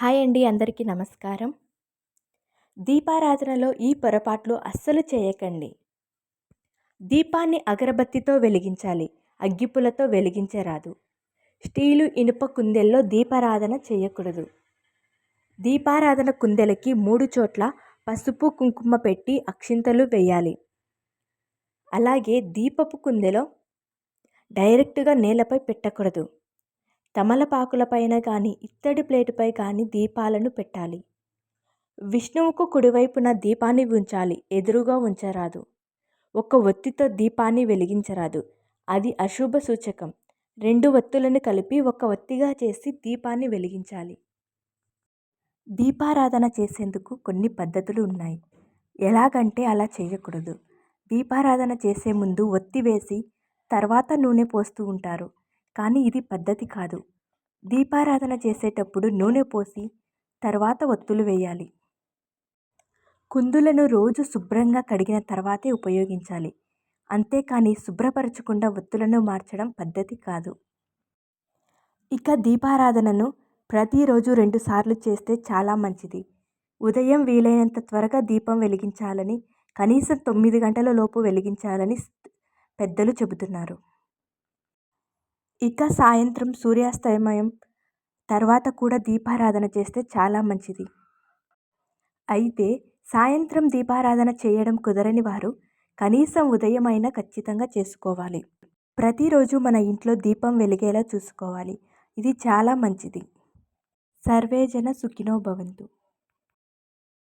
Hi అండి అందరికీ నమస్కారం. దీపారాధనలో ఈ పొరపాట్లు అస్సలు చేయకండి. దీపాన్ని అగరబత్తితో వెలిగించాలి అగ్గిపులతో వెలిగించరాదు స్టీలు ఇనుప కుందెల్లో దీపారాధన చేయకూడదు. దీపారాధన కుందెలకి మూడు చోట్ల పసుపు కుంకుమ పెట్టి అక్షింతలు వేయాలి. అలాగే దీపపు కుందెలో డైరెక్ట్గా నేలపై పెట్టకూడదు. తమలపాకులపైన కానీ ఇత్తడి ప్లేటుపై కానీ దీపాలను పెట్టాలి. విష్ణువుకు కుడివైపున దీపాన్ని ఉంచాలి. ఎదురుగా ఉంచరాదు. ఒక ఒత్తితో దీపాన్ని వెలిగించరాదు. అది అశుభ సూచకం. రెండు ఒత్తులను కలిపి ఒక ఒత్తిగా చేసి దీపాన్ని వెలిగించాలి. దీపారాధన చేసేందుకు కొన్ని పద్ధతులు ఉన్నాయి. ఎలాగంటే అలా చేయకూడదు. దీపారాధన చేసే ముందు ఒత్తి వేసి తర్వాత నూనె పోస్తూ ఉంటారు. కానీ ఇది పద్ధతి కాదు. దీపారాధన చేసేటప్పుడు నూనె పోసి తర్వాత ఒత్తులు వేయాలి. కుందులను రోజు శుభ్రంగా కడిగిన తర్వాతే ఉపయోగించాలి. అంతేకాని శుభ్రపరచకుండా ఒత్తులను మార్చడం పద్ధతి కాదు. ఇక దీపారాధనను ప్రతిరోజు రెండుసార్లు చేస్తే చాలా మంచిది. ఉదయం వీలైనంత త్వరగా దీపం వెలిగించాలని కనీసం తొమ్మిది గంటల లోపు వెలిగించాలని పెద్దలు చెబుతున్నారు. ఇక సాయంత్రం సూర్యాస్తమయం తర్వాత కూడా దీపారాధన చేస్తే చాలా మంచిది. అయితే సాయంత్రం దీపారాధన చేయడం కుదరని వారు కనీసం ఉదయం అయినా ఖచ్చితంగా చేసుకోవాలి. ప్రతిరోజు మన ఇంట్లో దీపం వెలిగేలా చూసుకోవాలి. ఇది చాలా మంచిది. సర్వేజన సుఖినో భవంతు.